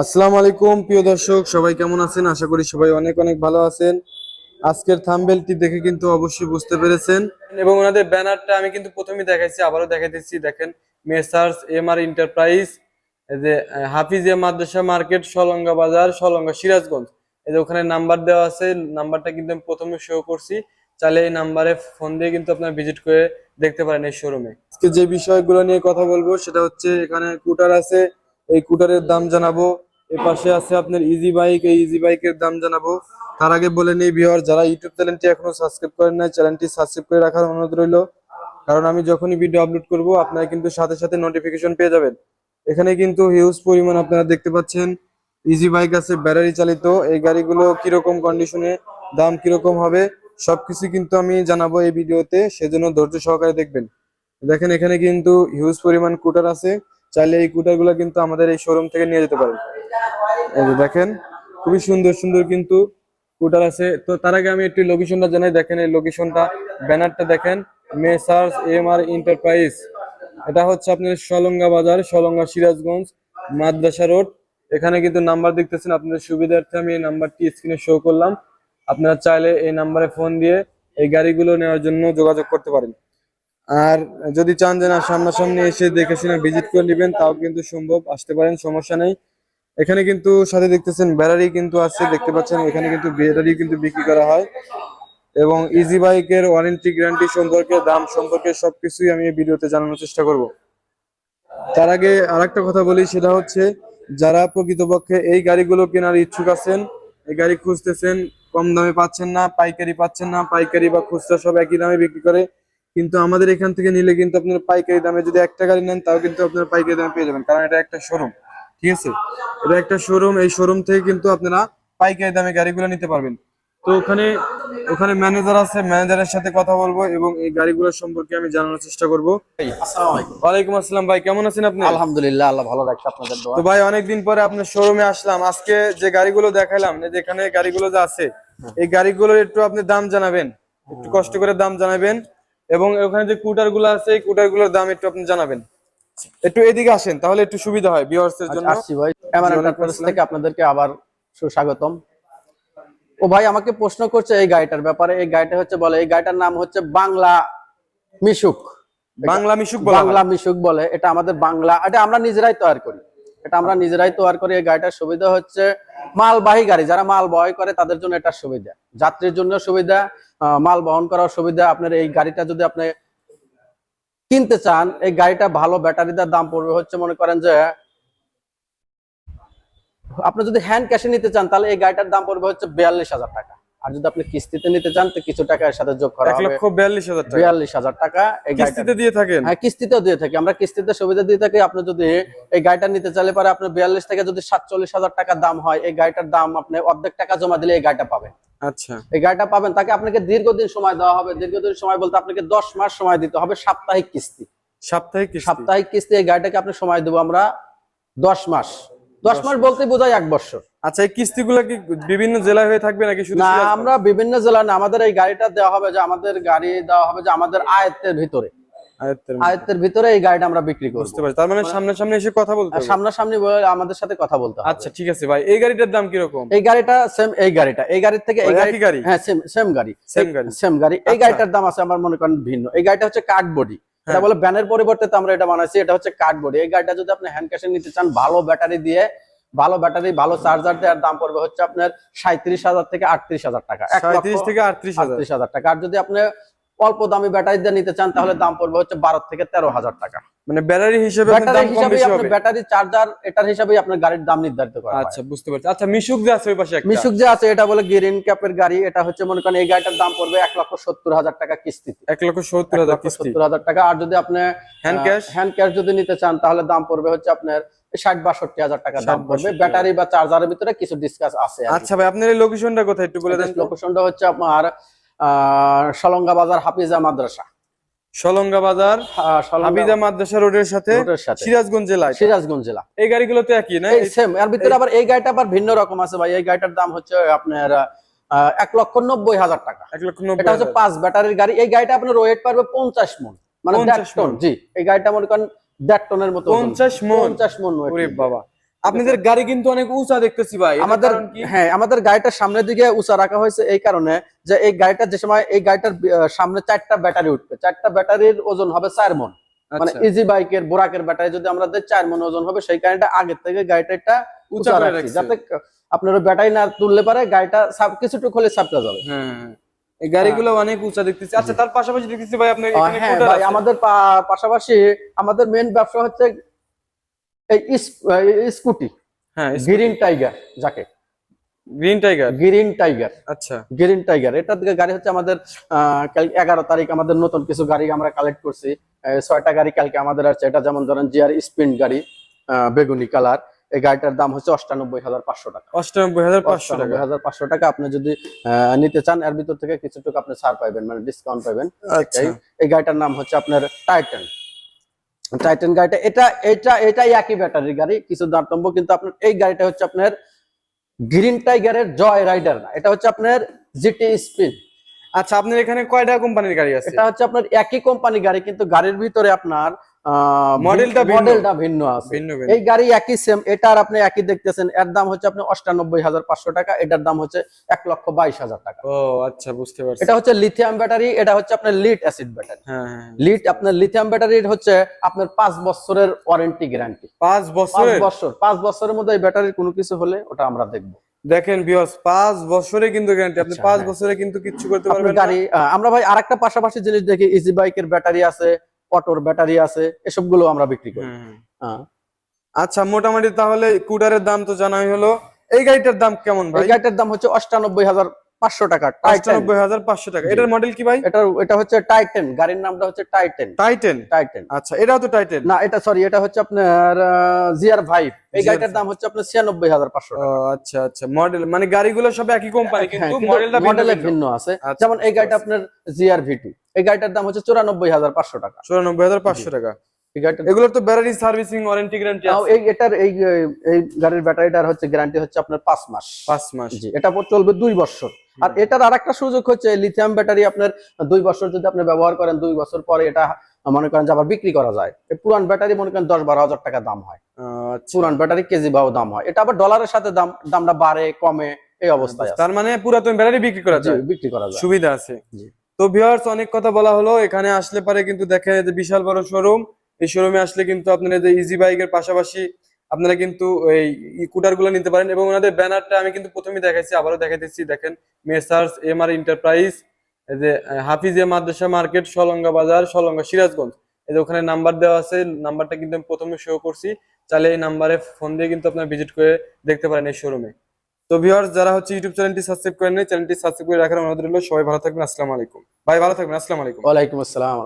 আসসালামু আলাইকুম প্রিয় দর্শক সবাই কেমন আছেন? আশা করি সবাই অনেক অনেক ভালো আছেন। আজকের থাম্বেলটি দেখে কিন্তু অবশ্যই বুঝতে পেরেছেন। এবং ওনাদের ব্যানারটা আমি কিন্তু প্রথমেই দেখাইছি আবারও দেখাইতেছি। দেখেন মেসার্স এম আর এন্টারপ্রাইজ যে আহ, হাফিজিয়া মাদ্রাসা মার্কেট সলঙ্গা বাজার সলঙ্গা সিরাজগঞ্জ। এই যে ওখানে নাম্বার দেওয়া আছে নাম্বারটা কিন্তু আমি প্রথমে শো করছি। চাইলে এই নাম্বারে ফোন দিয়ে কিন্তু আপনারা ভিজিট করে দেখতে পারেন এই শোরুমে আজকে যে বিষয়গুলো নিয়ে কথা বলব সেটা হচ্ছে এখানে কুটার আছে। এই কুটারের দাম জানাব। এ পাশে আছে আপনার ইজি বাইক এই ইজি বাইকের দাম জানাব। তার আগে বলে নেই ভিউয়ার যারা ইউটিউব চ্যানেলটি এখনও সাবস্ক্রাইব করেন নাই চ্যানেলটি সাবস্ক্রাইব করে রাখার অনুরোধ রইল। কারণ আমি যখনই ভিডিও আপলোড করব, আপনারা কিন্তু সাথে সাথে নোটিফিকেশন পেয়ে যাবেন। এখানে কিন্তু হিউজ পরিমাণ আপনারা দেখতে পাচ্ছেন। ইজি বাইক আছে ব্যাটারি চালিত। এই গাড়িগুলো কীরকম কন্ডিশনে দাম কীরকম হবে, সবকিছু কিন্তু আমি জানাব এই ভিডিওতে। সেজন্য ধৈর্য সহকারে দেখবেন। দেখেন, এখানে কিন্তু হিউজ পরিমাণ কুটার আছে। চাইলে এই কুটারগুলো কিন্তু আমাদের এই শোরুম থেকে নিয়ে যেতে পারেন। দেখেন, খুবই সুন্দর সুন্দর কিন্তু কুটার আছে। তো তার আগে আমি একটু লোকেশনটা জানাই। দেখেন, এই লোকেশনটা ব্যানারটা দেখেন মেসার্স এম আর এন্টারপ্রাইজ এটা হচ্ছে আপনার সলঙ্গা বাজার সলঙ্গা সিরাজগঞ্জ, মাদ্রাসা রোড। এখানে কিন্তু নাম্বার দেখতেছেন। আপনাদের সুবিধার্থে আমি এই নাম্বারটি স্ক্রিনে শো করলাম। আপনারা চাইলে এই নাম্বারে ফোন দিয়ে এই গাড়িগুলো নেওয়ার জন্য যোগাযোগ করতে পারেন। আর যদি চান যে না, সামনাসামনি এসে দেখে শুনে ভিজিট করে নেবেন, তাও কিন্তু সম্ভব। আসতে পারেন, সমস্যা নেই। এখানে কিন্তু সাথে দেখতেছেন ব্যাটারি কিন্তু আছে, দেখতে পাচ্ছেন এখানে কিন্তু ব্যাটারি কিন্তু বিক্রি করা হয়। এবং ইজি বাইকের ওয়ারেন্টি গ্যারান্টি সম্পর্কে, দাম সম্পর্কে সবকিছুই আমি এই ভিডিওতে জানানোর চেষ্টা করব। তার আগে আরেকটা কথা বলি, সেটা হচ্ছে যারা প্রকৃতপক্ষে এই গাড়িগুলো কেনার ইচ্ছুক আছেন, এই গাড়ি খুঁজতেছেন, কম দামে পাচ্ছেন না, পাইকারি পাচ্ছেন না, পাইকারি বা খুচরা সব একই দামে বিক্রি করে, কিন্তু আমাদের এখান থেকে নিলে কিন্তু আপনার পাইকারি দামে যদি একটা গাড়ি নেন, তাও কিন্তু আপনার পাইকারি দামে পেয়ে যাবেন, কারণ এটা একটা শোরুম। ঠিক আছে? এটা একটা শোরুম এই শোরুম থেকে কিন্তু আপনারা পাইকারি দামে গাড়িগুলো নিতে পারবেন। তো ওখানে ওখানে ম্যানেজার আছে ম্যানেজারের সাথে কথা বলব এবং এই গাড়িগুলোর সম্পর্কে আমি জানানোর চেষ্টা করব। আসসালামু ওয়ালাইকুম আসসালাম ভাই কেমন আছেন আপনি? আলহামদুলিল্লাহ আল্লাহ ভালো রাখছে আপনাদের তো ভাই অনেকদিন পরে আপনার শোরুমে আসলাম। আজকে যে গাড়িগুলো দেখালাম যে যেখানে গাড়িগুলো যে আছে এই গাড়িগুলোর একটু আপনি দাম জানাবেন। একটু কষ্ট করে দাম জানাবেন এবং ওখানে যে কুটারগুলো আছে এই কুটারগুলোর দাম একটু আপনি জানাবেন। একটু এদিকে আসেন তাহলে একটু সুবিধা হয় ভিউয়ার্স এর জন্য। আসছি ভাই। এমআর জি, থেকে আপনাদেরকে আবার সুস্বাগতম। ও ভাই আমাকে প্রশ্ন করছে এই গাড়িটার ব্যাপারে। এই গাড়িটা হচ্ছে বলে এই গাড়িটার নাম হচ্ছে বাংলা মিশুক। বাংলা মিশুক বলা বাংলা মিশুক বলে এটা আমাদের বাংলা এটা আমরা নিজেরাই তৈরি করি। এটা আমরা নিজেরাই তৈরি করি এই গাড়িটার সুবিধা হচ্ছে মালবাহী গাড়ি। যারা মাল বহন করে তাদের জন্য এটা সুবিধা। যাত্রীর জন্য সুবিধা মাল বহন করার সুবিধা। আপনার এই গাড়িটা যদি আপনি কিনতে চান এই গাড়িটা ভালো ব্যাটারিটার দাম পড়বে হচ্ছে মনে করেন যে আপনি যদি হ্যান্ড ক্যাশে নিতে চান তাহলে এই গাড়িটার দাম পড়বে হচ্ছে বিয়াল্লিশ হাজার টাকা। আর যদি আপনি কিস্তিতে নিতে চান তো কিছু টাকা এর সাথে যোগ করা হবে লক্ষ বিয়াল্লিশ হাজার টাকা। বিয়াল্লিশ হাজার টাকা এই কিস্তিতে দিয়ে থাকেন? হ্যাঁ কিস্তিতেও দিয়ে থাকি। আমরা কিস্তিতে সুবিধা দিয়ে থাকি আপনি যদি এই গাড়িটা নিতে চাইলে পারে আপনার বিয়াল্লিশ থেকে যদি সাতচল্লিশ হাজার টাকা দাম হয় এই গাড়িটার দাম আপনি অর্ধেক টাকা জমা দিলে এই গাড়িটা পাবেন। আচ্ছা। এই গাড়িটা পাবেন তাকে আপনাকে দীর্ঘদিন সময় দেওয়া হবে। দীর্ঘদিন সময় বলতে আপনাকে দশ মাস সময় দিতে হবে সাপ্তাহিক কিস্তি। সাপ্তাহিক সাপ্তাহিক কিস্তি এই গাড়িটাকে আপনি সময় দেবো আমরা দশ মাস। দশ মাস বলতে বোঝায় এক বছর। আচ্ছা এই কিস্তিগুলো কি বিভিন্ন জেলায় হয়ে থাকবে নাকি না আমরা বিভিন্ন জেলা না আমাদের এই গাড়িটা দেওয়া হবে যে আমাদের গাড়ি দেওয়া হবে যে আমাদের আয়ত্তের ভিতরে। আয়ত্তের ভিতরে এই গাড়িটা আমরা বিক্রি করব। বুঝতে পারছি। তার মানে এসে কথা বলতে হবে। আমাদের সাথে কথা বলতে হবে। আচ্ছা ঠিক আছে ভাই। এই গাড়িটার দাম এই গাড়িটা সেম এই গাড়িটা। এই গাড়ির থেকে এই গাড়ি গাড়ি? হ্যাঁ সেম সেম গাড়ি। Same গাড়ি। সেম গাড়ি। এই আচ্ছা। গাড়িটার দাম আছে আমার মনে করেন ভিন্ন। এই গাড়িটা হচ্ছে কাঠ বডি। এটা হ্যাঁ। বলে ব্যানের পরিবর্তে তো আমরা এটা বানাইছি। এটা হচ্ছে কাঠ বডি। এই গাড়িটা যদি আপনি হ্যান্ড ক্যাশে নিতে চান ভালো ব্যাটারি দিয়ে ভালো ব্যাটারি ভালো চার্জার দেওয়ার দাম পড়বে হচ্ছে আপনার সাঁত্রিশ হাজার থেকে আটত্রিশ হাজার টাকা। সাঁত্রিশ থেকে আটত্রিশ হাজার টাকা। আর যদি আপনি অল্প দামি ব্যাটারি দিয়ে নিতে চান তাহলে দাম পড়বে হচ্ছে বারো থেকে তেরো হাজার টাকা। মানে ব্যাটারি হিসেবে ব্যাটারি হিসাবে চার্জার এটার হিসাবে আপনার গাড়ির দাম নির্ধারিত করা আচ্ছা বুঝতে পারছি। আচ্ছা মিশুক যে আছে ওই পাশে মিশুক যে আছে এটা বলে গ্রিন ক্যাপের গাড়ি এটা হচ্ছে মনে করেন এই গাড়িটার দাম পড়বে এক লক্ষ সত্তর হাজার টাকা কিস্তিতে। এক লক্ষ সত্তর হাজার সত্তর হাজার টাকা। আর যদি আপনি হ্যান্ড ক্যাশ হ্যান্ড ক্যাশ যদি নিতে চান তাহলে দাম পড়বে হচ্ছে আপনার ষাট বাষট্টি হাজার টাকা দাম পড়বে। ব্যাটারি বা চার্জারের ভিতরে কিছু ডিসকাস আছে আচ্ছা ভাই আপনার এই লোকেশনটা কোথায় একটু বলে দেন? লোকেশনটা হচ্ছে আপনার সলঙ্গা বাজার হাফিজা মাদ্রাসা। সলঙ্গা বাজার হাবিজা মাদ্রাসা রোডের সাথে সিরাজগঞ্জ জেলায়। সিরাজগঞ্জ জেলা। এই গাড়িগুলো তো একই না? সেম এর ভিতরে আবার এই গাড়িটা আবার ভিন্ন রকম আছে ভাই। এই গাড়িটার দাম হচ্ছে আপনার এক লক্ষ নব্বই হাজার টাকা। এক লক্ষ নব্বই এটা হচ্ছে পাঁচ ব্যাটারির গাড়ি। এই গাড়িটা আপনার ওয়েট পারবে পঞ্চাশ মন। মানে দেড় টন জি এই গাড়িটা মনে করেন দেড় টনের মতো। পঞ্চাশ মন। পঞ্চাশ মন। বাবা। আপনাদের গাড়ি কিন্তু অনেক উঁচা দেখতেছি ভাই। আমাদের হ্যাঁ আমাদের গাড়িটার সামনের দিকে উঁচা রাখা হয়েছে এই কারণে যে এই গাড়িটা যে সময় এই গাড়িটার সামনে চারটা ব্যাটারি উঠবে। চারটা ব্যাটারির ওজন হবে চার মন। মানে আচ্ছা, ইজি বাইকের বোরাকের ব্যাটারি যদি আমরা দিই চার মন ওজন হবে। সেই কারণে আগে থেকে গাড়িটা একটা উঁচা রাখছি। যাতে আপনার ব্যাটারি না তুললে পারে গাড়িটা সাব কিছুটুকু হলে সাপটা যাবে হ্যাঁ হ্যাঁ। এই গাড়িগুলো অনেক উঁচা দেখতেছি। আচ্ছা তার পাশাপাশি দেখতেছি ভাই আপনার হ্যাঁ আমাদের পাশাপাশি আমাদের মেন ব্যবসা হচ্ছে এই স্কুটি। হ্যাঁ গ্রিন টাইগার যাকে। Green Tiger? Green Tiger. আচ্ছা। Green Tiger. এটার গাড়ি হচ্ছে আমাদের এগারো তারিখ আমাদের নতুন কিছু গাড়ি আমরা কালেক্ট করছি। ছয়টা গাড়ি কালকে আমাদের আছে এটা যেমন ধরেন জিআর স্পিন গাড়ি বেগুনি কালার। এই গাড়িটার দাম হচ্ছে অষ্টানব্বই হাজার পাঁচশো টাকা। অষ্টানব্বই হাজার পাঁচশো টাকা। হাজার পাঁচশো টাকা। আপনি যদি আহ, নিতে চান এর ভিতর থেকে কিছু কিছুটুকু আপনি ছাড় পাইবেন মানে ডিসকাউন্ট পাইবেন। আচ্ছা। এই গাড়িটার নাম হচ্ছে আপনার টাইটান টাইটান গাড়িটা এটা এটা এটাই একই ব্যাটারির গাড়ি কিছু দারতম্য কিন্তু আপনার এই গাড়িটা হচ্ছে আপনার গ্রিন টাইগারের জয় রাইডার না এটা হচ্ছে আপনার জিটি স্পিন আচ্ছা আপনার এখানে কয়টা কোম্পানির গাড়ি আছে? এটা হচ্ছে আপনার একই কোম্পানির গাড়ি কিন্তু গাড়ির ভিতরে আপনার মডেলটা। মডেলটা ভিন্ন আছে। এই গাড়ি একই সেম এটার আপনি একই দেখতেছেন এর দাম হচ্ছে আপনি অষ্টানব্বই হাজার পাঁচশো টাকা এটার দাম হচ্ছে এক লক্ষ বাইশ হাজার টাকা। ও আচ্ছা বুঝতে পারছি। এটা হচ্ছে লিথিয়াম ব্যাটারি এটা হচ্ছে আপনার লিড অ্যাসিড ব্যাটারি লিড আপনার লিথিয়াম ব্যাটারির হচ্ছে আপনার পাঁচ বছরের ওয়ারেন্টি গ্যারান্টি পাঁচ বছরের? বছর পাঁচ বছরের মধ্যে এই ব্যাটারির কোনো কিছু হলে ওটা আমরা দেখব। দেখেন বিয়স পাঁচ বছরে কিন্তু গ্যারান্টি আপনি আচ্ছা, পাঁচ হ্যাঁ। বছরে কিন্তু কিচ্ছু করতে পারবেন গাড়ি আমরা ভাই আরেকটা পাশাপাশি জিনিস দেখি ইজি বাইকের ব্যাটারি আছে অটোর ব্যাটারি আছে এসবগুলো আমরা বিক্রি করি। হ্যাঁ। আচ্ছা মোটামুটি তাহলে কুটারের দাম তো জানাই হলো এই গাড়িটার দাম কেমন ভাই এই গাড়িটার দাম হচ্ছে অষ্টানব্বই হাজার পাঁচশো টাকা হাজার পাঁচশো টাকা। এটার মডেল কি ভাই? এটা এটা হচ্ছে টাইটেন গাড়ির নামটা হচ্ছে টাইটেন টাইটেন টাইটেন আচ্ছা এটাও তো টাইটেন না এটা সরি এটা হচ্ছে আপনার ভাইভ এই গাড়িটার দাম হচ্ছে আপনার ছিয়ানব্বই হাজার পাঁচশো আচ্ছা আচ্ছা মডেল মানে গাড়িগুলো সব একই কোম্পানি হ্যাঁ, কিন্তু কিন্তু মডেলটা মডেলে ভিন্ন আছে। আচ্ছা, যেমন এই গাড়িটা আপনার জিআর ভি টু এই গাড়িটার দাম হচ্ছে চুরানব্বই হাজার পাঁচশো টাকা। চুরানব্বই হাজার পাঁচশো টাকা। এগুলোর তো ব্যাটারি সার্ভিসিং ওয়ারেন্টি গ্যারান্টি আছে। এই এটার এই এই গাড়ির ব্যাটারিটার হচ্ছে গ্যারান্টি হচ্ছে আপনার মাস। মাস। এটা চলবে বছর। আর এটার আরেকটা সুযোগ হচ্ছে লিথিয়াম ব্যাটারি আপনার বছর যদি আপনি ব্যবহার করেন বছর পরে এটা মনে করেন যে আবার বিক্রি করা যায়। পুরান ব্যাটারি মনে করেন দশ বারো হাজার টাকা দাম হয়। আহ, আচ্ছা। পুরান ব্যাটারি কেজি ভাও দাম হয়। এটা আবার ডলারের সাথে দাম দামটা বাড়ে কমে এই অবস্থায় তার মানে পুরাতন ব্যাটারি বিক্রি করা যায়? বিক্রি করা যায়। সুবিধা আছে। তো ভিউয়ার্স অনেক কথা বলা হলো এখানে আসলে পারে কিন্তু দেখেন এই যে বিশাল বড় শোরুম এই শোরুমে আসলে কিন্তু আপনারা যে ইজি বাইকের পাশাপাশি আপনারা কিন্তু এই কুটারগুলো নিতে পারেন এবং ওনাদের ব্যানারটা আমি কিন্তু প্রথমেই দেখাইছি আবারও দেখাইতেছি। দেখেন মেসার্স এম আর এন্টারপ্রাইজ এই যে আহ, হাফিজিয়া মাদ্রাসা মার্কেট সলঙ্গা বাজার সলঙ্গা সিরাজগঞ্জ। এই যে ওখানে নাম্বার দেওয়া আছে নাম্বারটা কিন্তু আমি প্রথমে শো করছি। চাইলে এই নাম্বারে ফোন দিয়ে কিন্তু আপনারা ভিজিট করে দেখতে পারেন এই শোরুমে তো ভিউয়ার্স যারা হচ্ছে ইউটিউব চ্যানেলটি সাবস্ক্রাইব করেন চ্যানেলটি সাবস্ক্রাইব করে রাখার অনুরোধ রইল। সবাই ভালো থাকবেন আসসালামু আলাইকুম। ভাই ভালো থাকবেন আসসালামু আলাইকুম। ওয়ালাইকুম আসসালাম।